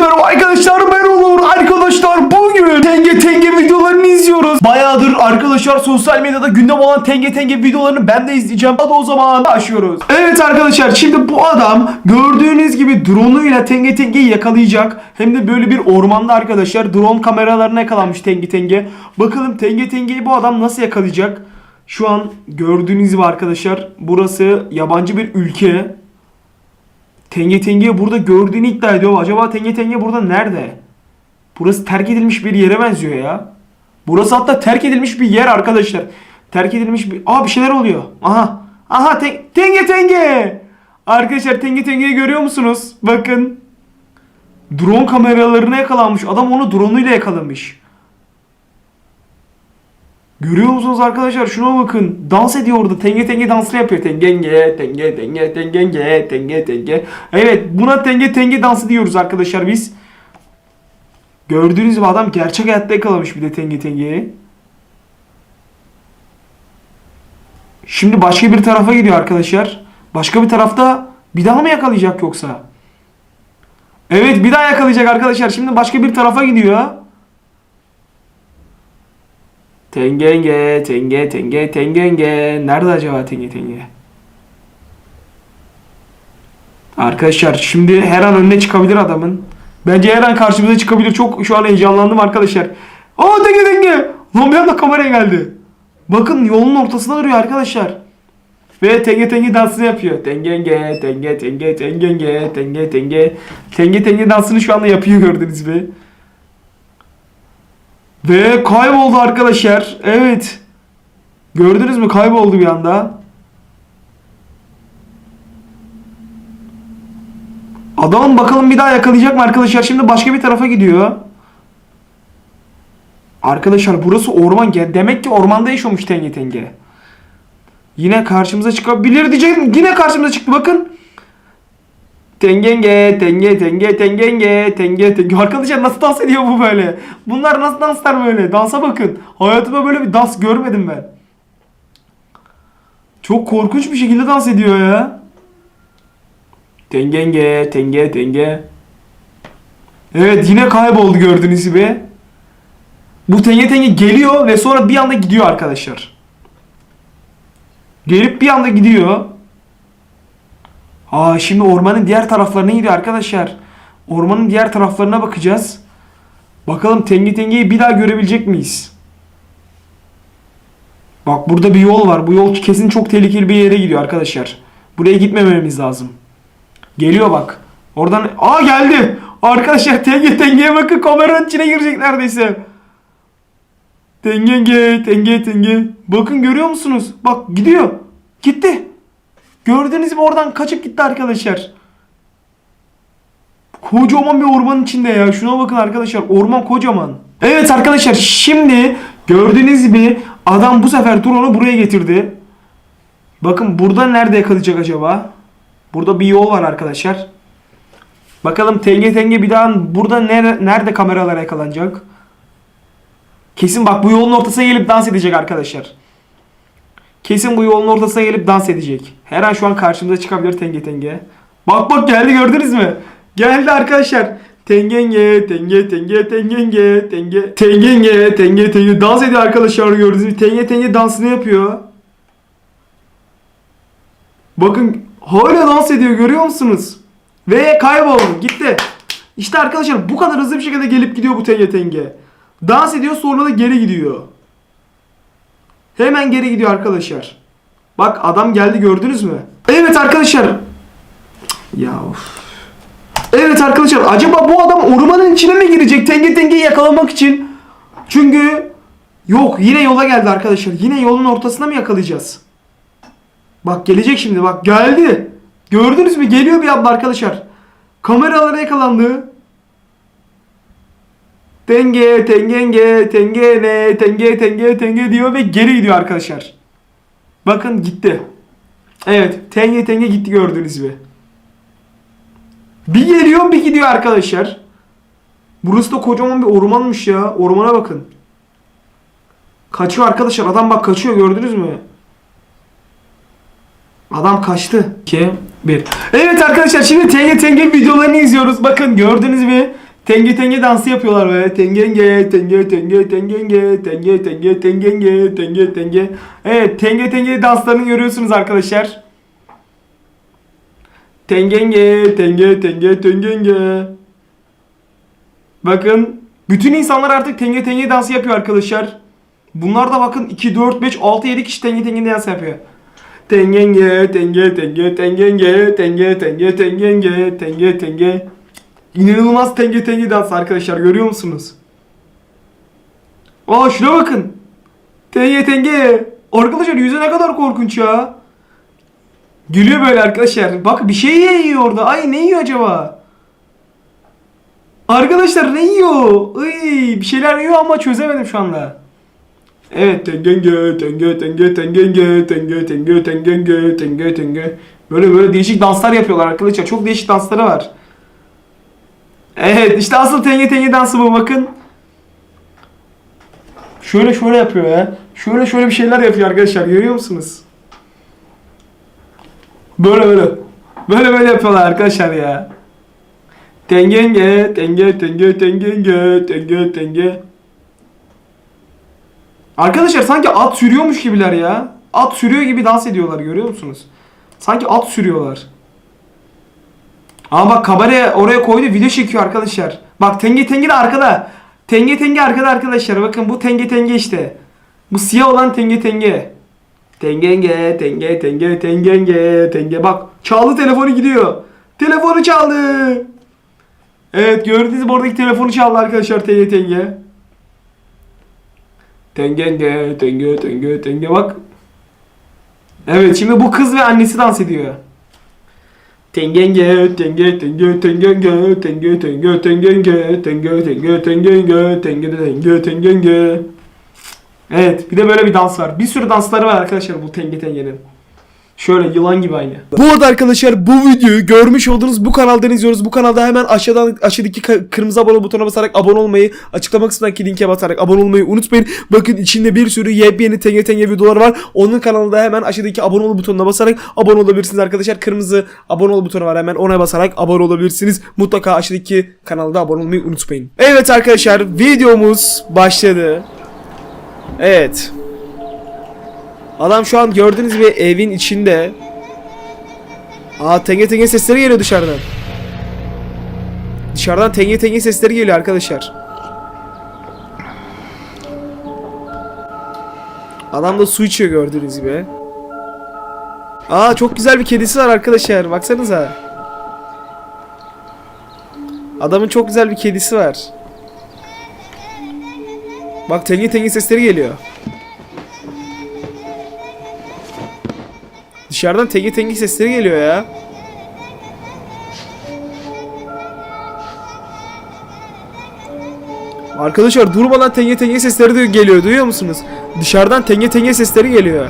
merhaba arkadaşlar ben Onur arkadaşlar bugün Tenge Tenge videolarını izliyoruz. Bayağıdır arkadaşlar sosyal medyada gündem olan Tenge Tenge videolarını ben de izleyeceğim. Hadi o zaman başlıyoruz. Evet arkadaşlar şimdi bu adam gördüğünüz gibi drone'uyla Tenge Tenge'yi yakalayacak. Hem de böyle bir ormanda arkadaşlar drone kameralarına yakalanmış Tenge Tenge. Bakalım Tenge Tenge'yi bu adam nasıl yakalayacak? Şu an gördüğünüz gibi arkadaşlar burası yabancı bir ülke Tenge Tenge'yi burada gördüğünü iddia ediyor. Acaba Tenge Tenge burada nerede? Burası terk edilmiş bir yere benziyor ya. Burası hatta terk edilmiş bir yer arkadaşlar. Terk edilmiş bir... Aa bir şeyler oluyor. Aha. Aha te- Tenge Tenge. Arkadaşlar Tenge Tenge'yi görüyor musunuz? Bakın. Drone kameralarına yakalanmış. Adam onu drone'uyla yakalamış. Görüyor musunuz arkadaşlar? Şuna bakın. Dans ediyor orada. Tenge tenge dansını yapıyor. Tengenge, tenge, tenge, tengenge, tenge, tenge. Evet buna tenge tenge dansı diyoruz arkadaşlar biz. Gördüğünüz gibi adam gerçek hayatta yakalamış bir de tenge tengeyi. Şimdi başka bir tarafa gidiyor arkadaşlar. Başka bir tarafta bir daha mı yakalayacak yoksa? Evet bir daha yakalayacak arkadaşlar. Şimdi başka bir tarafa gidiyor. Tengenge, tenge, tenge, tengenge. Nerede acaba tenge, tenge? Arkadaşlar şimdi her an önüne çıkabilir adamın. Bence her an karşımıza çıkabilir. Çok şu an heyecanlandım arkadaşlar. Aa tenge tenge. Lan bir anda kameraya geldi. Bakın yolun ortasında duruyor arkadaşlar. Ve tenge tenge dansını yapıyor. Tengenge, tenge, tenge, tengenge, tenge, tenge. Tenge tenge dansını şu anda yapıyor gördünüz mü? Ve kayboldu arkadaşlar. Evet. Gördünüz mü? Kayboldu bir anda. Adam bakalım bir daha yakalayacak mı arkadaşlar? Şimdi başka bir tarafa gidiyor. Arkadaşlar burası orman. Demek ki ormanda yaşıyormuş Tenge Tenge. Yine karşımıza çıkabilir diyecektim. Yine karşımıza çıktı bakın. Tengenge, tenge, tenge, tengenge, tenge, tenge. Arkadaşlar nasıl dans ediyor bu böyle? Bunlar nasıl danslar böyle? Dansa bakın. Hayatımda böyle bir dans görmedim ben. Çok korkunç bir şekilde dans ediyor ya. Tengenge, tenge, tenge. Evet yine kayboldu gördüğünüz gibi. Bu tenge tenge geliyor ve sonra bir anda gidiyor arkadaşlar. Gelip bir anda gidiyor. Aa şimdi ormanın diğer taraflarına gidiyor arkadaşlar. Ormanın diğer taraflarına bakacağız. Bakalım Tengi Tengi'yi bir daha görebilecek miyiz? Bak burada bir yol var. Bu yol kesin çok tehlikeli bir yere gidiyor arkadaşlar. Buraya gitmememiz lazım. Geliyor bak. Oradan... Aa geldi. Arkadaşlar Tengi Tengi'ye bakın kameranın içine girecek neredeyse. Tengenge, tenge, tenge. Bakın görüyor musunuz? Bak gidiyor. Gitti. Gördüğünüz gibi oradan kaçıp gitti arkadaşlar. Kocaman bir ormanın içinde ya. Şuna bakın arkadaşlar. Orman kocaman. Evet arkadaşlar şimdi gördüğünüz gibi adam bu sefer drone'u buraya getirdi. Bakın burada nerede yakalayacak acaba? Burada bir yol var arkadaşlar. Bakalım tenge tenge bir daha burada nere- nerede kameralara yakalanacak? Kesin bak bu yolun ortasına gelip dans edecek arkadaşlar. Kesin bu yolun ortasına gelip dans edecek. Her an şu an karşımıza çıkabilir tenge tenge. Bak bak geldi gördünüz mü? Geldi arkadaşlar. Tengenge, tenge, tenge, tengenge, tenge, tengenge, tenge, tenge. Dans ediyor arkadaşlar gördünüz mü? Tenge, tenge dansını yapıyor. Bakın hala dans ediyor görüyor musunuz? Ve kayboldu gitti. İşte arkadaşlar bu kadar hızlı bir şekilde gelip gidiyor bu tenge tenge. Dans ediyor sonra da geri gidiyor. Hemen geri gidiyor arkadaşlar. Bak adam geldi gördünüz mü? Evet arkadaşlar. Ya of. Evet arkadaşlar acaba bu adam ormanın içine mi girecek tenge tengeyi yakalamak için? Çünkü yok yine yola geldi arkadaşlar. Yine yolun ortasına mı yakalayacağız? Bak gelecek şimdi bak geldi. Gördünüz mü? Geliyor bir anda arkadaşlar. Kameralara yakalandı. Tenge, tengenge, tengene, tenge, tenge, tenge diyor ve geri gidiyor arkadaşlar. Bakın gitti. Evet, tenge tenge gitti gördüğünüz gibi. Bir geliyor bir gidiyor arkadaşlar. Burası da kocaman bir ormanmış ya. Ormana bakın. Kaçıyor arkadaşlar. Adam bak kaçıyor gördünüz mü? Adam kaçtı. 2, 1. Evet arkadaşlar şimdi tenge tenge videolarını izliyoruz. Bakın gördünüz mü? Tenge tenge dansı yapıyorlar böyle. Tengenge, tenge, tenge, tengenge, tenge, tenge, tengenge, tenge, tenge. Evet, tenge tenge danslarını görüyorsunuz arkadaşlar. Tengenge, tenge, tenge, tengenge. Bakın, bütün insanlar artık tenge tenge dansı yapıyor arkadaşlar. Bunlar da bakın 2, 4, 5, 6, 7 kişi tenge tenge dans yapıyor. Tengenge, tenge, tenge, tengenge, tenge, tenge, tengenge, tenge, tenge. İnanılmaz tenge tenge dans arkadaşlar görüyor musunuz? Aa şuna bakın. Tenge tenge. Arkadaşlar yüzü ne kadar korkunç ya. Gülüyor böyle arkadaşlar. Bak bir şey yiyor orada. Ay ne yiyor acaba? Arkadaşlar ne yiyor? Iy, bir şeyler yiyor ama çözemedim şu anda. Evet tengenge tenge tenge tengenge tenge tenge tengenge tenge tenge Böyle böyle değişik danslar yapıyorlar arkadaşlar. Çok değişik dansları var. Evet işte asıl tenge tenge dansı bu bakın. Şöyle şöyle yapıyor ya. Şöyle şöyle bir şeyler yapıyor arkadaşlar görüyor musunuz? Böyle böyle. Böyle böyle yapıyorlar arkadaşlar ya. Tengenge, tenge, tenge, tengenge, tenge, tenge. Arkadaşlar sanki at sürüyormuş gibiler ya. At sürüyor gibi dans ediyorlar görüyor musunuz? Sanki at sürüyorlar. Ama bak kabare oraya koydu video çekiyor arkadaşlar. Bak tenge tenge de arkada. Tenge tenge arkada arkadaşlar. Bakın bu tenge tenge işte. Bu siyah olan tenge tenge. Tengenge, tenge, tenge, tengenge, tenge. Bak çaldı telefonu gidiyor. Telefonu çaldı. Evet gördünüz mü oradaki telefonu çaldı arkadaşlar tenge tenge. Tengenge, tenge, tenge, tenge bak. Evet şimdi bu kız ve annesi dans ediyor. Tengenge, tenge, tenge, tengenge, tenge, tenge, tengenge, tenge, tenge, tengenge, tenge, tenge, tengenge. Evet bir de böyle bir dans var. Bir sürü dansları var arkadaşlar bu tenge tengenin. Şöyle yılan gibi aynı. Bu arada arkadaşlar bu videoyu görmüş olduğunuz bu kanaldan izliyoruz. Bu kanalda hemen aşağıdan aşağıdaki kırmızı abone butonuna basarak abone olmayı, açıklama kısmındaki linke basarak abone olmayı unutmayın. Bakın içinde bir sürü yepyeni tenge tenge videolar var. Onun kanalında hemen aşağıdaki abone ol butonuna basarak abone olabilirsiniz arkadaşlar. Kırmızı abone ol butonu var hemen ona basarak abone olabilirsiniz. Mutlaka aşağıdaki kanalda abone olmayı unutmayın. Evet arkadaşlar videomuz başladı. Evet. Adam şu an gördüğünüz gibi evin içinde. Aa tenge tenge sesleri geliyor dışarıdan. Dışarıdan tenge tenge sesleri geliyor arkadaşlar. Adam da su içiyor gördüğünüz gibi. Aa çok güzel bir kedisi var arkadaşlar. Baksanıza. Adamın çok güzel bir kedisi var. Bak tenge tenge sesleri geliyor. Dışarıdan tenge tenge sesleri geliyor ya. Arkadaşlar durmadan tenge tenge sesleri de geliyor duyuyor musunuz? Dışarıdan tenge tenge sesleri geliyor.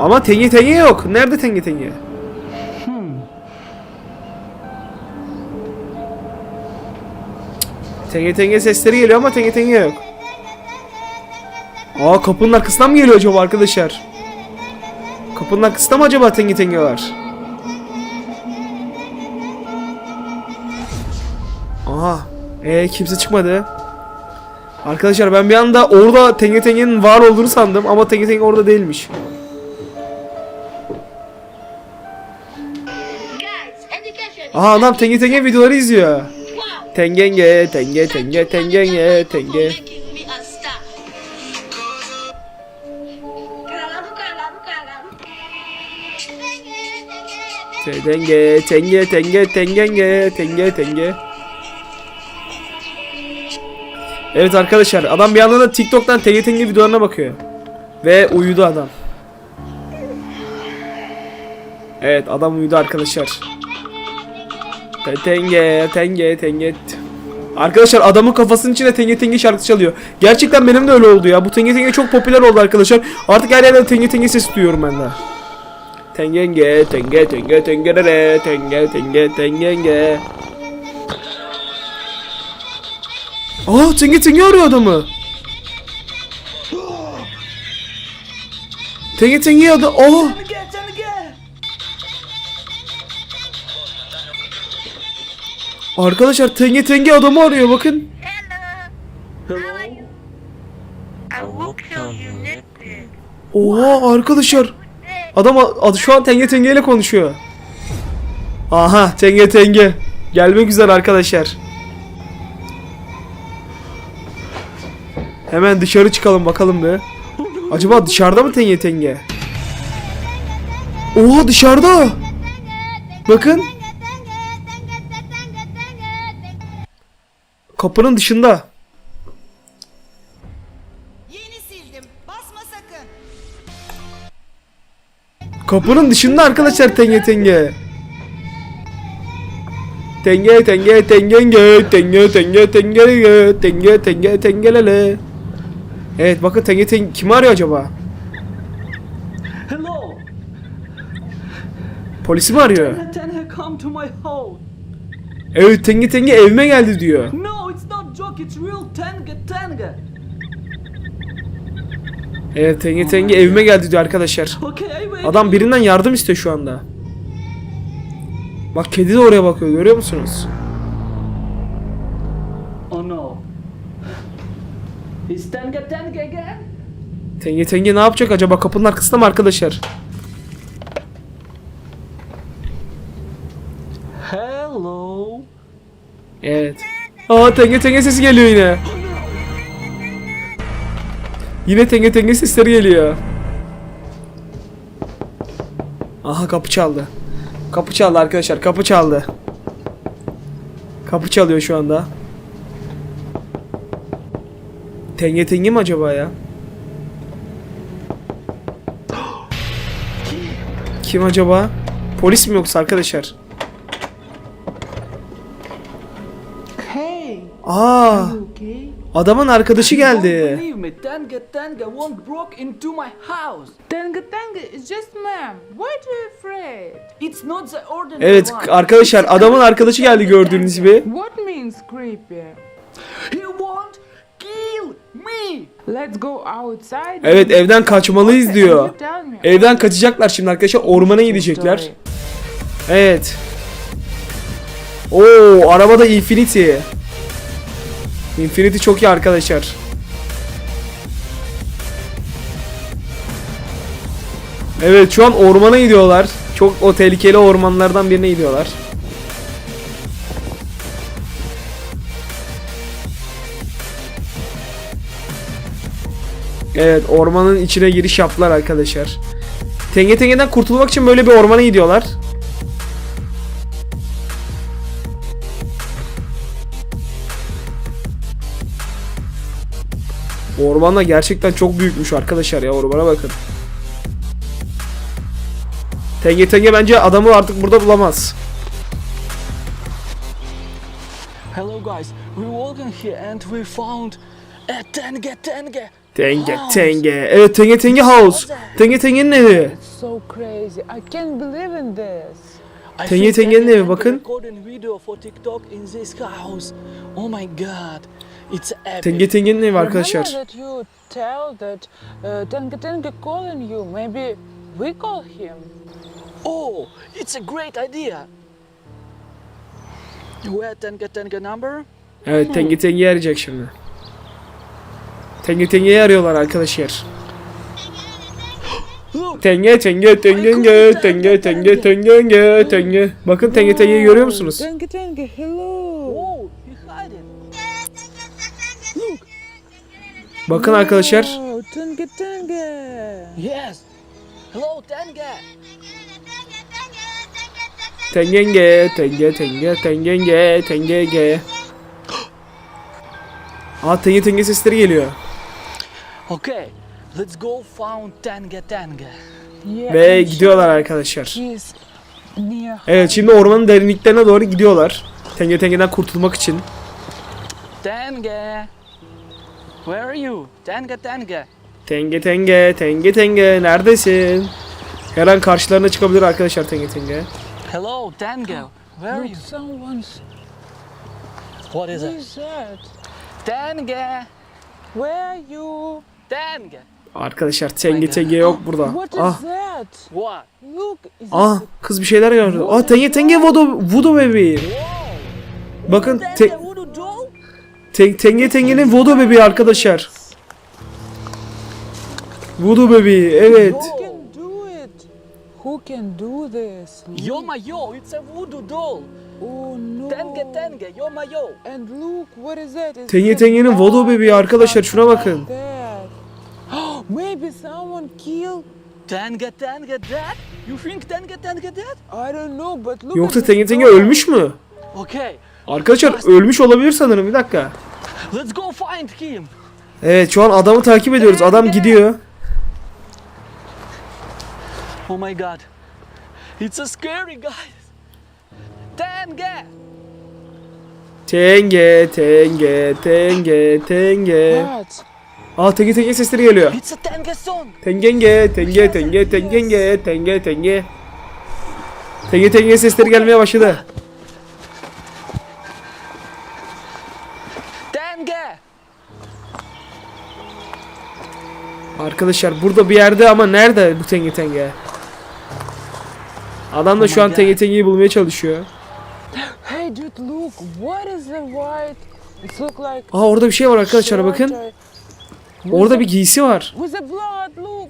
Ama tenge tenge yok. Nerede tenge tenge? Tenge tenge sesleri geliyor ama tenge tenge yok. Aa kapının arkasından mı geliyor acaba arkadaşlar? Kapının arkasında mı acaba tenge tenge var? Aha. Ee kimse çıkmadı. Arkadaşlar ben bir anda orada tenge tengenin var olduğunu sandım ama tenge tenge orada değilmiş. Aha adam tenge tenge videoları izliyor. Tengenge, tenge, tenge, tengenge, tenge. Making Tenge, tenge, tenge, tengenge, tenge, tenge. Evet arkadaşlar adam bir yandan da TikTok'tan tenge tenge videolarına bakıyor. Ve uyudu adam. Evet adam uyudu arkadaşlar. Te- Tenge, tenge, tenge. Arkadaşlar adamın kafasının içine tenge tenge şarkısı çalıyor. Gerçekten benim de öyle oldu ya. Bu tenge tenge çok popüler oldu arkadaşlar. Artık her yerden tenge tenge sesi duyuyorum ben de. Tengenge, tenge, tenge, tengerere, tenge, tenge, tengenge. Aa, tenge tenge arıyor adamı. Tenge tenge adı. Aa. Arkadaşlar tenge tenge adamı arıyor bakın. Oha arkadaşlar. Adam adı şu an tenge tenge ile konuşuyor. Aha tenge tenge. Gelmek üzere arkadaşlar. Hemen dışarı çıkalım bakalım be. Acaba dışarıda mı tenge tenge? Oha dışarıda. Bakın. Kapının dışında. Kapının dışında arkadaşlar tenge tenge. Tenge tenge tengenge tenge tenge tenge tenge tenge tengelele. Evet bakın tenge tenge kimi arıyor acaba? Hello, Polisi mi arıyor? Tenha, come to my house. Evet tenge tenge evime geldi diyor. No, it's not joke, it's real Tenga Tenga. Evet tenge tenge evime geldi diyor arkadaşlar. Adam birinden yardım istiyor şu anda. Bak kedi de oraya bakıyor görüyor musunuz? Oh no. Is again? Tenge tenge ne yapacak acaba kapının arkasında mı arkadaşlar? Hello. Evet. Aa tenge tenge sesi geliyor yine. Yine tenge tenge sesleri geliyor. Aha kapı çaldı. Kapı çaldı arkadaşlar kapı çaldı. Kapı çalıyor şu anda. Tenge tenge mi acaba ya? Kim acaba? Polis mi yoksa arkadaşlar? Hey, Aa, okay? adamın arkadaşı geldi. Tenga Tenga won't broke into my house. Tenga Tenga is just ma'am. Why are you afraid? It's not the ordinary Evet arkadaşlar adamın arkadaşı geldi gördüğünüz gibi. What means creepy? He won't kill me. Let's go outside. Evet evden kaçmalıyız diyor. Evden kaçacaklar şimdi arkadaşlar ormana gidecekler. Evet. Oo arabada Infinity. Infinity çok iyi arkadaşlar. Evet şu an ormana gidiyorlar. Çok o tehlikeli ormanlardan birine gidiyorlar. Evet ormanın içine giriş yaptılar arkadaşlar. Tenge Tenge'den kurtulmak için böyle bir ormana gidiyorlar. Orman da gerçekten çok büyükmüş arkadaşlar ya ormana bakın. Tenge Tenge bence adamı artık burada bulamaz. Hello guys, we're walking here and we found a Tenga. Tenge house. Tenge. Evet Tenge Tenge House. Tenge Tenge'nin evi. It's so crazy. I can't believe in this. Tenge Tenge'nin evi, bakın. recording video for TikTok in this house. Oh my god. It's. Tenge Tenge'nin evi arkadaşlar. Uh, Maybe we call him. Oh, it's a great idea. Where Tenge Tenge number? Evet Tenge Tenge'yi arayacak şimdi. Tenge Tenge'yi arıyorlar arkadaşlar. Tenge tenge tenge tenge tenge tenge tenge tenge. Bakın tenge tengeyi görüyor musunuz? Tenge tenge hello. Oh, Bakın arkadaşlar. Tenga Tenga. yes. Hello, Tenga. Tengenge, tenge, tenge, tengenge, tengenge. Aa tenge tenge sesleri geliyor. Okay, let's go found Tenga. Yeah, Ve gidiyorlar arkadaşlar. Evet şimdi ormanın derinliklerine doğru gidiyorlar. Tenge tengeden kurtulmak için. Tenga. Where are you? Tenga Tenga. Tenge tenge, tenge tenge neredesin? Her an karşılarına çıkabilir arkadaşlar tenge tenge. Hello, Tenga. Where are Look, you? someone's. What is it? is that? Tenga. Where are you? Tenga. Arkadaşlar tenge tenge yok burada. What is Ah, that? What? Look, is ah kız bir şeyler gördü. Ah tenge tenge voodoo, voodoo bebeği. Bakın te-? Te- Tenge Tenge'nin voodoo bebeği arkadaşlar. Voodoo bebeği evet. Who can do this? Yo my yo, it's a voodoo doll. Oh no. Tenge tenge, yo my yo. And look, what is that? Is Tenge Tenge'nin voodoo bebeği arkadaşlar, şuna bakın. Maybe someone killed. Tenge tenge that? You think tenge tenge that? I don't know, but look Yoksa Tenge Tenge ölmüş mü? Okay, Arkadaşlar ölmüş olabilir sanırım bir dakika. let's go find him. Evet şu an adamı takip ediyoruz. Adam gidiyor. Oh my god. It's a scary guys. Tenge. Tenge, tenge, tenge, tenge. Aa tenge tenge sesleri geliyor. It's a tenge song. Tengenge, tenge, tenge, tengenge, tenge, tenge. Tenge tenge sesleri gelmeye başladı. Arkadaşlar burada bir yerde ama nerede bu tenge tenge? Adam da şu an tenge tengeyi bulmaya çalışıyor. Hey dude, look, what is the white? It look like Aa orada bir şey var arkadaşlar bakın. Orada bir giysi var.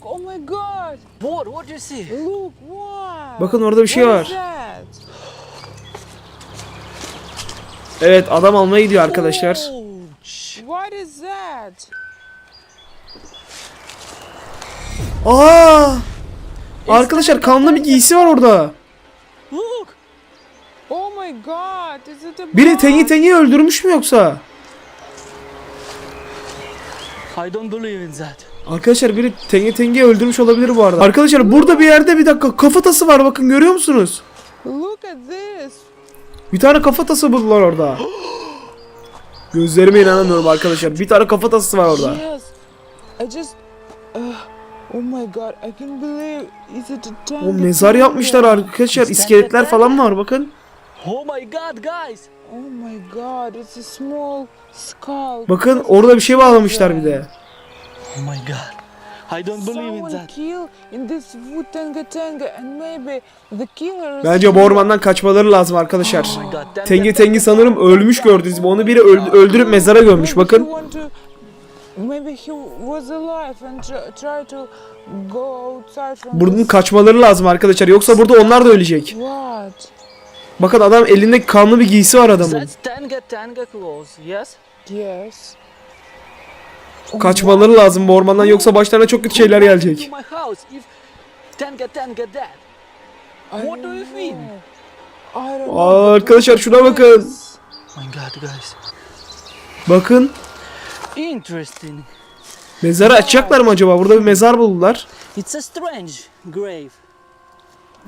Oh my god. What? What do you see? Look, what? Bakın orada bir şey var. Evet adam almaya gidiyor arkadaşlar. What is that? Aa! Arkadaşlar kanlı bir giysi var orada. Look. Oh my god, is it a Biri? Tengi Tengi'yi öldürmüş mü yoksa? I don't believe in that. Arkadaşlar biri Tengi Tengi'yi öldürmüş olabilir bu arada. Arkadaşlar burada bir yerde bir dakika kafatası var bakın görüyor musunuz? Look at this. Bir tane kafatası buldular orada. Gözlerime inanamıyorum arkadaşlar. Bir tane kafatası var orada. Yes. I just uh, Oh my god, I can't believe is it a tank? O mezar yapmışlar arkadaşlar. İskeletler falan var bakın. Oh my god, guys. Oh my god, it's a small skull. Bakın orada bir şey bağlamışlar bir de. Oh my god. I don't believe in Someone that. kill in this wood tanga tanga and maybe the killer is Bence bu ormandan kaçmaları lazım arkadaşlar. Oh my god. Tengi Tengi sanırım ölmüş gördünüz mü? Onu biri öldü- öldürüp mezara gömmüş bakın. Buradan kaçmaları lazım arkadaşlar. Yoksa burada onlar da ölecek. What? Bakın adam elinde kanlı bir giysi var adamın. Yes? Yes. Kaçmaları lazım bu ormandan yoksa başlarına çok kötü şeyler gelecek. To my house if tenge tenge dead. I What do you don't think? know. I don't know, Aa, arkadaşlar şuna bakın. Bakın Interesting. mezarı açacaklar mı acaba? Burada bir mezar buldular. It's a strange grave.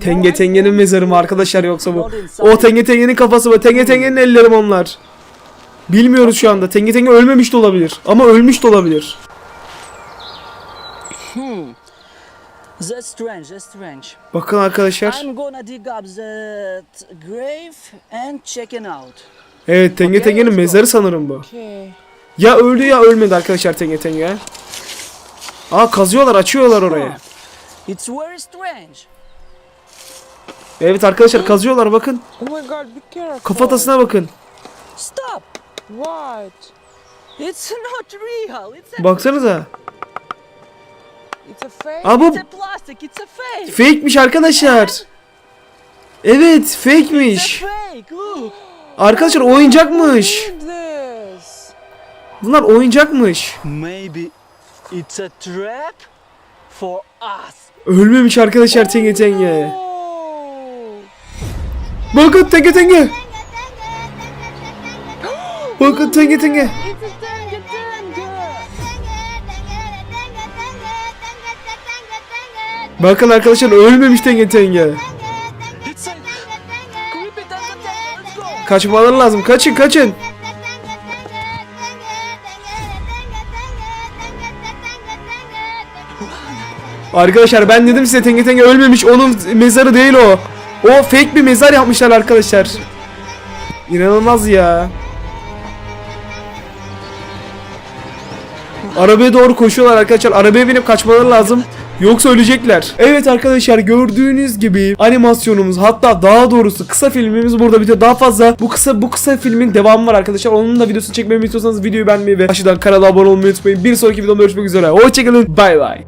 Tenge Tenge'nin mezarı mı arkadaşlar yoksa bu? O Tenge Tenge'nin kafası mı? Tenge Tenge'nin elleri mi onlar? Bilmiyoruz şu anda. Tenge Tenge ölmemiş de olabilir. Ama ölmüş de olabilir. That's strange, that's strange. Bakın arkadaşlar. I'm gonna dig up that grave and check it out. Evet Tenge Tenge'nin mezarı sanırım bu. Okay. Ya öldü ya ölmedi arkadaşlar Tenge Tenge. Aa kazıyorlar açıyorlar orayı. Evet arkadaşlar kazıyorlar bakın. Oh. Kafatasına bakın. Stop! What? It's not real. It's a, It's Baksanıza. a fake? Aa bu it's a plastic. It's a fake. fake'miş arkadaşlar. Evet fake'miş. fake. Arkadaşlar oyuncakmış. Bunlar oyuncakmış. Maybe it's a trap for us. Ölmemiş arkadaşlar Tenge Tenge. Oh. Bakın Tenge Tenge. Bakın Tenge Tenge. Bakın arkadaşlar ölmemiş Tenge Tenge. Kaçmaları lazım. Kaçın kaçın. Arkadaşlar ben dedim size Tenge Tenge ölmemiş. Onun mezarı değil o. O fake bir mezar yapmışlar arkadaşlar. İnanılmaz ya. Arabaya doğru koşuyorlar arkadaşlar. Arabaya binip kaçmaları lazım. Yoksa ölecekler. Evet arkadaşlar gördüğünüz gibi animasyonumuz hatta daha doğrusu kısa filmimiz burada bitiyor. Daha fazla bu kısa bu kısa filmin devamı var arkadaşlar. Onun da videosunu çekmemi istiyorsanız videoyu beğenmeyi ve aşağıdan kanala abone olmayı unutmayın. Bir sonraki videomda görüşmek üzere. Hoşçakalın. Bay bay.